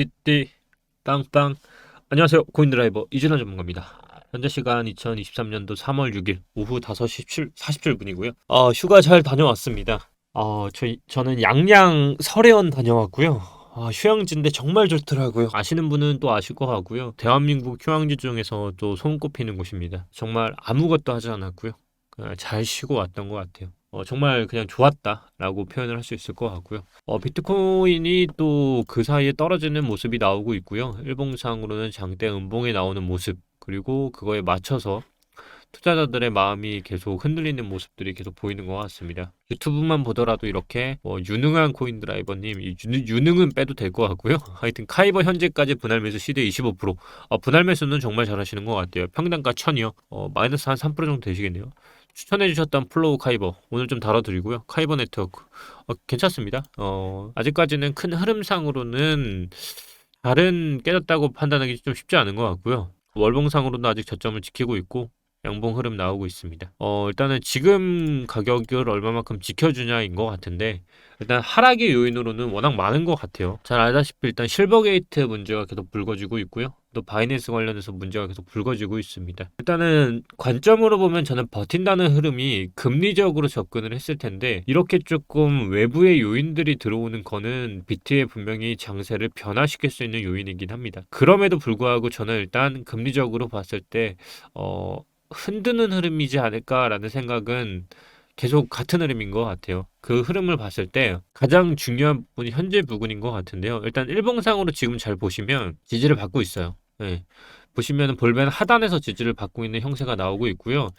띠띠 빵빵 안녕하세요. 코인드라이버 이준환 전문가입니다. 현재 시간 2023년도 3월 6일 오후 5시 7, 47분이고요. 어, 휴가 잘 다녀왔습니다. 어, 저, 저는 양양 설해원 다녀왔고요. 아, 휴양지인데 정말 좋더라고요. 아시는 분은 또 아실 것 같고요. 대한민국 휴양지 중에서 또 손꼽히는 곳입니다. 정말 아무것도 하지 않았고요. 잘 쉬고 왔던 것 같아요 어, 정말 그냥 좋았다라고 표현을 할 수 있을 것 같고요. 어, 비트코인이 또 그 사이에 떨어지는 모습이 나오고 있고요. 일봉상으로는 장대 음봉에 나오는 모습, 그리고 그거에 맞춰서 투자자들의 마음이 계속 흔들리는 모습들이 계속 보이는 것 같습니다. 유튜브만 보더라도 이렇게 뭐 유능한 코인 드라이버님, 이 유, 유능은 빼도 될 것 같고요. 하여튼 카이버 현재까지 분할 매수 시대 25%. 어, 분할 매수는 정말 잘하시는 것 같아요. 평단가 1000이요. 어, 마이너스 한 3% 정도 되시겠네요. 추천해 주셨던 플로우 카이버 오늘 좀 다뤄드리고요. 카이버 네트워크 어, 괜찮습니다. 어, 아직까지는 큰 흐름상으로는 다른 깨졌다고 판단하기 좀 쉽지 않은 것 같고요. 월봉상으로도 아직 저점을 지키고 있고 양봉 흐름 나오고 있습니다. 어, 일단은 지금 가격을 얼마만큼 지켜주냐인 것 같은데 일단 하락의 요인으로는 워낙 많은 것 같아요. 잘 알다시피 일단 실버 게이트 문제가 계속 불거지고 있고요. 또 바이낸스 관련해서 문제가 계속 불거지고 있습니다. 일단은 관점으로 보면 저는 버틴다는 흐름이 금리적으로 접근을 했을 텐데 이렇게 조금 외부의 요인들이 들어오는 거는 비트에 분명히 장세를 변화시킬 수 있는 요인이긴 합니다. 그럼에도 불구하고 저는 일단 금리적으로 봤을 때 어, 흔드는 흐름이지 않을까라는 생각은 계속 같은 흐름인 것 같아요. 그 흐름을 봤을 때 가장 중요한 부분이 현재 부분인 것 같은데요. 일단 일봉상으로 지금 잘 보시면 지지를 받고 있어요. 네. 보시면 볼벤 하단에서 지지를 받고 있는 형태가 나오고 있고요.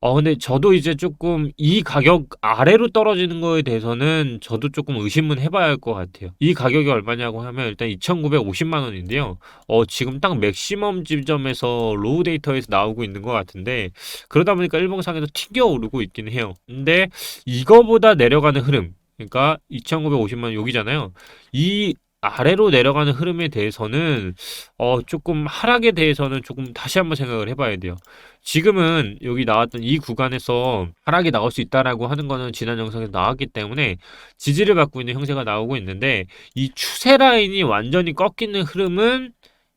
어, 근데 저도 이제 조금 이 가격 아래로 떨어지는 거에 대해서는 저도 조금 의심은 해봐야 할 것 같아요. 이 가격이 얼마냐고 하면 일단 2,950만 원인데요. 어, 지금 딱 맥시멈 지점에서 로우 데이터에서 나오고 있는 것 같은데 그러다 보니까 일봉상에서 튀겨 오르고 있긴 해요. 근데 이거보다 내려가는 흐름 그러니까 2,950만 원 여기잖아요. 이 아래로 내려가는 흐름에 대해서는 어 조금 하락에 대해서는 조금 다시 한번 생각을 해봐야 돼요. 지금은 여기 나왔던 이 구간에서 하락이 나올 수 있다라고 하는 거는 지난 영상에서 나왔기 때문에 지지를 받고 있는 형태가 나오고 있는데 이 추세 라인이 완전히 꺾이는 흐름은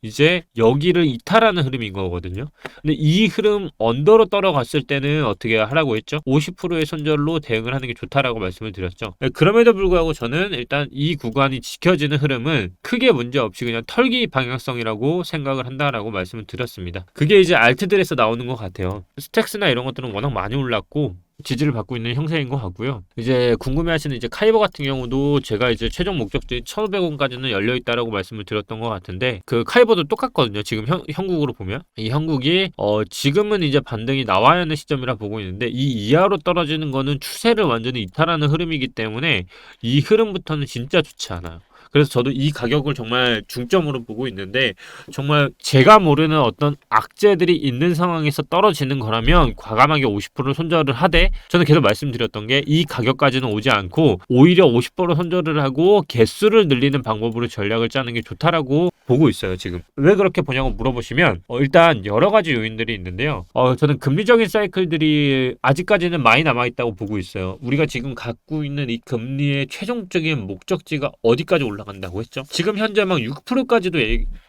이제 여기를 이탈하는 흐름인 거거든요. 근데 이 흐름 언더로 떨어갔을 때는 어떻게 하라고 했죠? 50%의 손절로 대응을 하는 게 좋다라고 말씀을 드렸죠. 네, 그럼에도 불구하고 저는 일단 이 구간이 지켜지는 흐름은 크게 문제 없이 그냥 털기 방향성이라고 생각을 한다라고 말씀을 드렸습니다. 그게 이제 알트들에서 나오는 것 같아요. 스택스나 이런 것들은 워낙 많이 올랐고 지지를 받고 있는 형세인 것 같고요. 이제 궁금해하시는 이제 카이버 같은 경우도 제가 이제 최종 목적지 1,500원까지는 열려 있다라고 말씀을 드렸던 것 같은데 그 카이버도 똑같거든요. 지금 형, 형국으로 보면 이 형국이 어 지금은 이제 반등이 나와야 하는 시점이라 보고 있는데 이 이하로 떨어지는 거는 추세를 완전히 이탈하는 흐름이기 때문에 이 흐름부터는 진짜 좋지 않아요. 그래서 저도 이 가격을 정말 중점으로 보고 있는데 정말 제가 모르는 어떤 악재들이 있는 상황에서 떨어지는 거라면 과감하게 50% 손절을 하되 저는 계속 말씀드렸던 게 이 가격까지는 오지 않고 오히려 50% 손절을 하고 개수를 늘리는 방법으로 전략을 짜는 게 좋다라고 보고 있어요 지금. 왜 그렇게 보냐고 물어보시면 어, 일단 여러 가지 요인들이 있는데요. 어, 저는 금리적인 사이클들이 아직까지는 많이 남아 있다고 보고 있어요. 우리가 지금 갖고 있는 이 금리의 최종적인 목적지가 어디까지 올라 간다고 했죠 지금 현재 막 6%까지도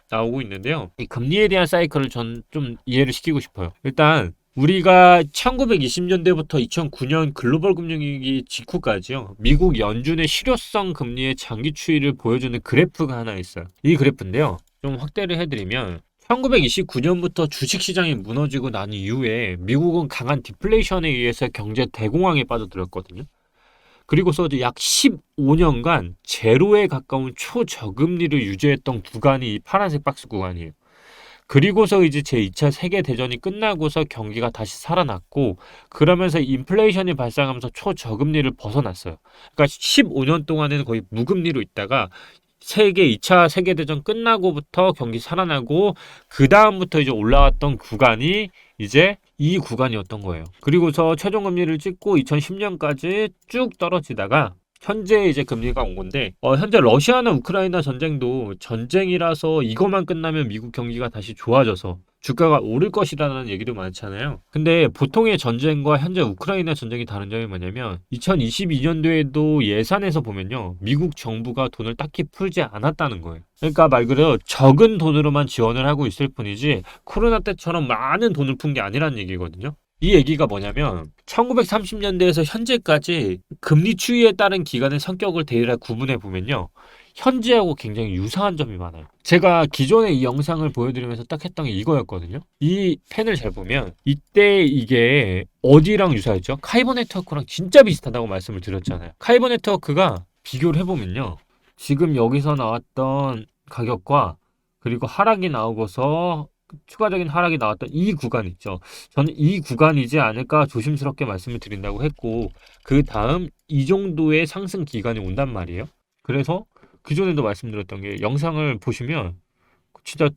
나오고 있는데요 이 금리에 대한 사이클을 전 좀 이해를 시키고 싶어요 일단 우리가 1920년대부터 2009년 글로벌 금융위기 직후까지요. 미국 연준의 실효성 금리의 장기 추이를 보여주는 그래프가 하나 있어요. 이 그래프인데요. 좀 확대를 해드리면 1929년부터 주식시장이 무너지고 난 이후에 미국은 강한 디플레이션에 의해서 경제 대공황에 빠져들었거든요. 그리고서 약 15년간 제로에 가까운 초저금리를 유지했던 구간이 이 파란색 박스 구간이에요. 그리고서 이제 제2차 세계대전이 끝나고서 경기가 다시 살아났고 그러면서 인플레이션이 발생하면서 초저금리를 벗어났어요. 그러니까 15년 동안에는 거의 무금리로 있다가 세계 2차 세계대전 끝나고부터 경기 살아나고 그 다음부터 이제 올라왔던 구간이 이제 이 구간이었던 거예요. 그리고서 최종 금리를 찍고 2010년까지 쭉 떨어지다가 현재 이제 금리가 온 건데 어, 현재 러시아나 우크라이나 전쟁도 전쟁이라서 이것만 끝나면 미국 경기가 다시 좋아져서 주가가 오를 것이라는 얘기도 많잖아요. 근데 보통의 전쟁과 현재 우크라이나 전쟁이 다른 점이 뭐냐면 2022년도에도 예산에서 보면요. 미국 정부가 돈을 딱히 풀지 않았다는 거예요. 그러니까 말 그대로 적은 돈으로만 지원을 하고 있을 뿐이지 코로나 때처럼 많은 돈을 푼 게 아니라는 얘기거든요. 이 얘기가 뭐냐면 1930년대에서 현재까지 금리 추이에 따른 기간의 성격을 대략 구분해 보면요. 현재하고 굉장히 유사한 점이 많아요. 제가 기존에 이 영상을 보여드리면서 딱 했던 게 이거였거든요. 이 펜을 잘 보면 이때 이게 어디랑 유사했죠? 카이버 네트워크랑 진짜 비슷하다고 말씀을 드렸잖아요. 카이버 네트워크가 비교를 해보면요. 지금 여기서 나왔던 가격과 그리고 하락이 나오고서 추가적인 하락이 나왔던 이 구간 있죠. 저는 이 구간이지 않을까 조심스럽게 말씀을 드린다고 했고 그 다음 이 정도의 상승 기간이 온단 말이에요. 그래서 그전에도 말씀드렸던 게 영상을 보시면 진짜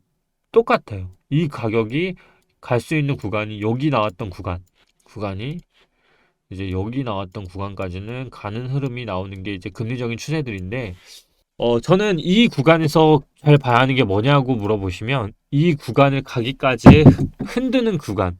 똑같아요. 이 가격이 갈 수 있는 구간이 여기 나왔던 구간, 구간이 이제 여기 나왔던 구간까지는 가는 흐름이 나오는 게 이제 금리적인 추세들인데 어, 저는 이 구간에서 잘 봐야 하는 게 뭐냐고 물어보시면 이 구간을 가기까지 흔드는 구간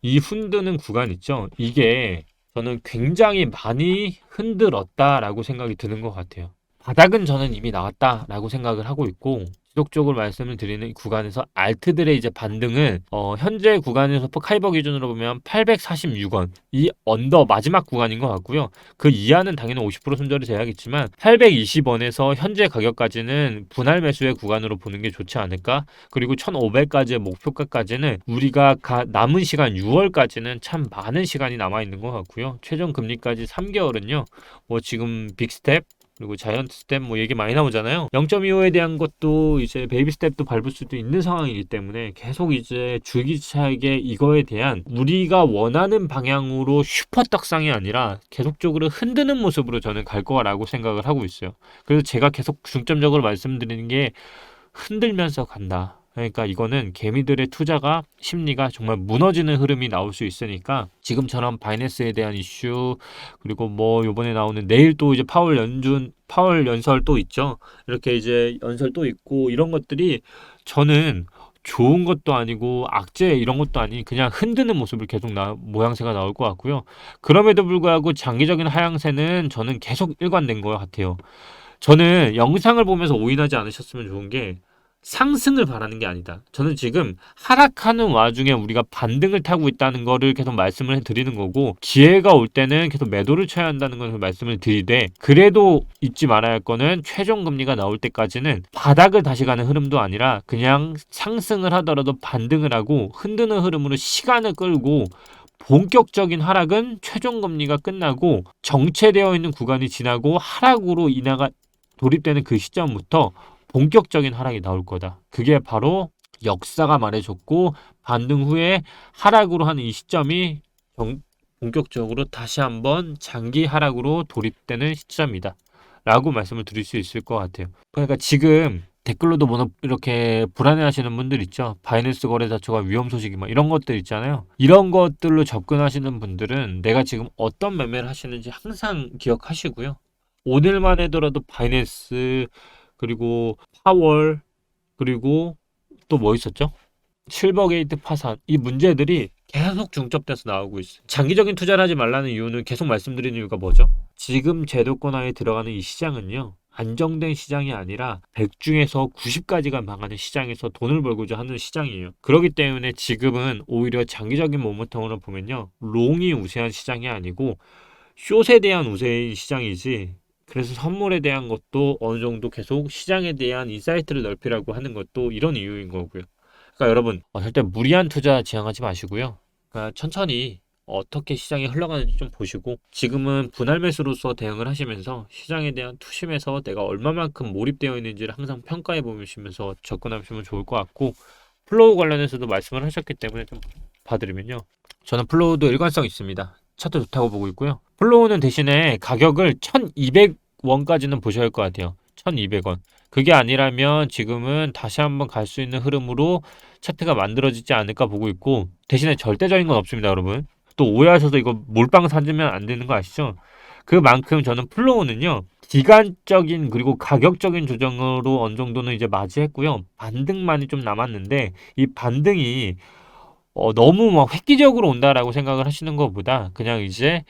이 흔드는 구간 있죠? 이게 저는 굉장히 많이 흔들었다라고 생각이 드는 것 같아요. 바닥은 저는 이미 나왔다라고 생각을 하고 있고 지속적으로 말씀을 드리는 이 구간에서 알트들의 이제 반등은 어, 현재 구간에서 카이버 기준으로 보면 846원 이 언더 마지막 구간인 것 같고요. 그 이하는 당연히 50% 손절이 돼야겠지만 820원에서 현재 가격까지는 분할 매수의 구간으로 보는 게 좋지 않을까? 그리고 1,500까지의 목표가까지는 우리가 가, 남은 시간 6월까지는 참 많은 시간이 남아 있는 것 같고요. 최종 금리까지 3개월은요. 뭐 지금 빅스텝 그리고 자이언트 스텝 뭐 얘기 많이 나오잖아요. 0.25에 대한 것도 이제 베이비 스텝도 밟을 수도 있는 상황이기 때문에 계속 이제 줄기차게 이거에 대한 우리가 원하는 방향으로 슈퍼 떡상이 아니라 계속적으로 흔드는 모습으로 저는 갈 거라고 생각을 하고 있어요. 그래서 제가 계속 중점적으로 말씀드리는 게 흔들면서 간다. 그러니까 이거는 개미들의 투자가 심리가 정말 무너지는 흐름이 나올 수 있으니까 지금처럼 바이낸스에 대한 이슈 그리고 뭐 요번에 나오는 내일 또 이제 파월 연준 파월 연설 또 있죠. 이렇게 이제 연설 또 있고 이런 것들이 저는 좋은 것도 아니고 악재 이런 것도 아닌 그냥 흔드는 모습을 계속 나, 모양새가 나올 것 같고요. 그럼에도 불구하고 장기적인 하향세는 저는 계속 일관된 것 같아요. 저는 영상을 보면서 오인하지 않으셨으면 좋은 게 상승을 바라는 게 아니다. 저는 지금 하락하는 와중에 우리가 반등을 타고 있다는 거를 계속 말씀을 드리는 거고 기회가 올 때는 계속 매도를 쳐야 한다는 것을 말씀을 드리되 그래도 잊지 말아야 할 거는 최종 금리가 나올 때까지는 바닥을 다시 가는 흐름도 아니라 그냥 상승을 하더라도 반등을 하고 흔드는 흐름으로 시간을 끌고 본격적인 하락은 최종 금리가 끝나고 정체되어 있는 구간이 지나고 하락으로 인하가 돌입되는 그 시점부터 본격적인 하락이 나올 거다. 그게 바로 역사가 말해줬고 반등 후에 하락으로 하는 이 시점이 본격적으로 다시 한번 장기 하락으로 돌입되는 시점이다. 라고 말씀을 드릴 수 있을 것 같아요. 그러니까 지금 댓글로도 뭐 이렇게 불안해하시는 분들 있죠. 바이낸스 거래 자체가 위험 소식이 막 이런 것들 있잖아요. 이런 것들로 접근하시는 분들은 내가 지금 어떤 매매를 하시는지 항상 기억하시고요. 오늘만 해더라도 바이낸스 그리고 파월 그리고 또 뭐 있었죠? 실버게이트 파산 이 문제들이 계속 중첩돼서 나오고 있어요. 장기적인 투자를 하지 말라는 이유는 계속 말씀드리는 이유가 뭐죠? 지금 제도권화에 들어가는 이 시장은요. 안정된 시장이 아니라 100 중에서 90까지가 망하는 시장에서 돈을 벌고자 하는 시장이에요. 그렇기 때문에 지금은 오히려 장기적인 모멘텀으로 보면요. 롱이 우세한 시장이 아니고 숏에 대한 우세인 시장이지 그래서 선물에 대한 것도 어느 정도 계속 시장에 대한 인사이트를 넓히라고 하는 것도 이런 이유인 거고요. 그러니까 여러분 어, 절대 무리한 투자 지향하지 마시고요. 그러니까 천천히 어떻게 시장이 흘러가는지 좀 보시고 지금은 분할 매수로서 대응을 하시면서 시장에 대한 투심에서 내가 얼마만큼 몰입되어 있는지를 항상 평가해 보시면서 접근하시면 좋을 것 같고 플로우 관련해서도 말씀을 하셨기 때문에 좀 봐드리면요. 저는 플로우도 일관성 있습니다. 차트 좋다고 보고 있고요. 플로우는 대신에 가격을 1200 원까지는 보셔야 할 것 같아요. 1200원. 그게 아니라면 지금은 다시 한번 갈 수 있는 흐름으로 차트가 만들어지지 않을까 보고 있고 대신에 절대적인 건 없습니다, 여러분. 또 오해하셔서 이거 몰빵 사주면 안 되는 거 아시죠? 그만큼 저는 플로우는요. 기간적인 그리고 가격적인 조정으로 어느 정도는 이제 맞이했고요. 반등만이 좀 남았는데 이 반등이 어, 너무 막 획기적으로 온다라고 생각을 하시는 것보다 그냥 이제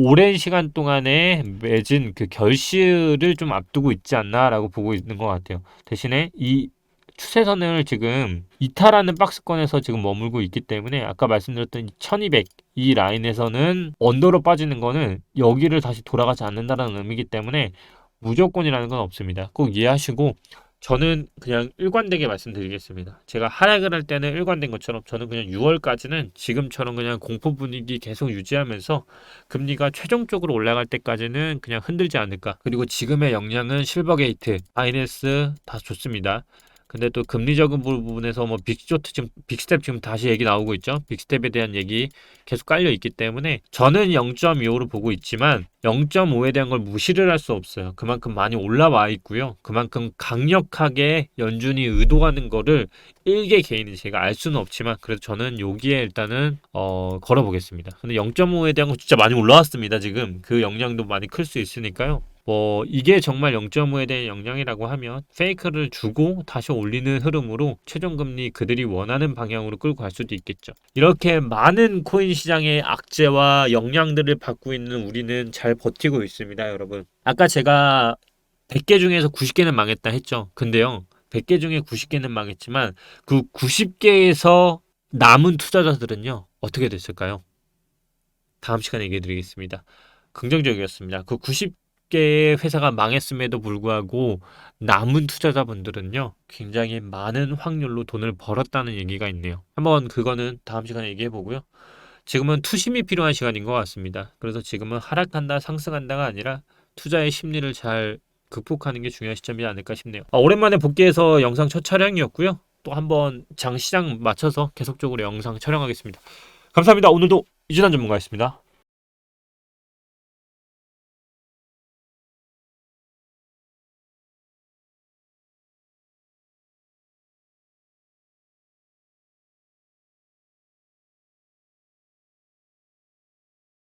오랜 시간 동안에 맺은 그 결실을 좀 앞두고 있지 않나라고 보고 있는 것 같아요. 대신에 이 추세선을 지금 이탈하는 박스권에서 지금 머물고 있기 때문에 아까 말씀드렸던 1200 이 라인에서는 언더로 빠지는 거는 여기를 다시 돌아가지 않는다는 의미이기 때문에 무조건이라는 건 없습니다. 꼭 이해하시고 저는 그냥 일관되게 말씀드리겠습니다. 제가 하락을 할 때는 일관된 것처럼 저는 그냥 6월까지는 지금처럼 그냥 공포 분위기 계속 유지하면서 금리가 최종적으로 올라갈 때까지는 그냥 흔들지 않을까. 그리고 지금의 역량은 실버게이트, 바이낸스 다 좋습니다. 근데 또 금리적인 부분에서 뭐 빅쇼트 지금 빅스텝 지금 다시 얘기 나오고 있죠. 빅스텝에 대한 얘기 계속 깔려 있기 때문에 저는 0.25로 보고 있지만 0.5에 대한 걸 무시를 할 수 없어요. 그만큼 많이 올라와 있고요. 그만큼 강력하게 연준이 의도하는 거를 일개 개인이 제가 알 수는 없지만 그래도 저는 여기에 일단은 어 걸어 보겠습니다. 근데 0.5에 대한 거 진짜 많이 올라왔습니다. 지금 그 영향도 많이 클 수 있으니까요. 뭐 이게 정말 0.5에 대한 영향이라고 하면 페이크를 주고 다시 올리는 흐름으로 최종 금리 그들이 원하는 방향으로 끌고 갈 수도 있겠죠. 이렇게 많은 코인 시장의 악재와 영향들을 받고 있는 우리는 잘 버티고 있습니다, 여러분. 아까 제가 100개 중에서 90개는 망했다 했죠. 근데요. 100개 중에 90개는 망했지만 그 90개에서 남은 투자자들은요. 어떻게 됐을까요? 다음 시간에 얘기해 드리겠습니다. 긍정적이었습니다. 그 90 개의 회사가 망했음에도 불구하고 남은 투자자분들은요. 굉장히 많은 확률로 돈을 벌었다는 얘기가 있네요. 한번 그거는 다음 시간에 얘기해 보고요. 지금은 투심이 필요한 시간인 것 같습니다. 그래서 지금은 하락한다, 상승한다가 아니라 투자의 심리를 잘 극복하는 게 중요한 시점이지 않을까 싶네요. 아, 오랜만에 복귀해서 영상 첫 촬영이었고요. 또 한번 장 시장 맞춰서 계속적으로 영상 촬영하겠습니다. 감사합니다. 오늘도 이준환 전문가였습니다.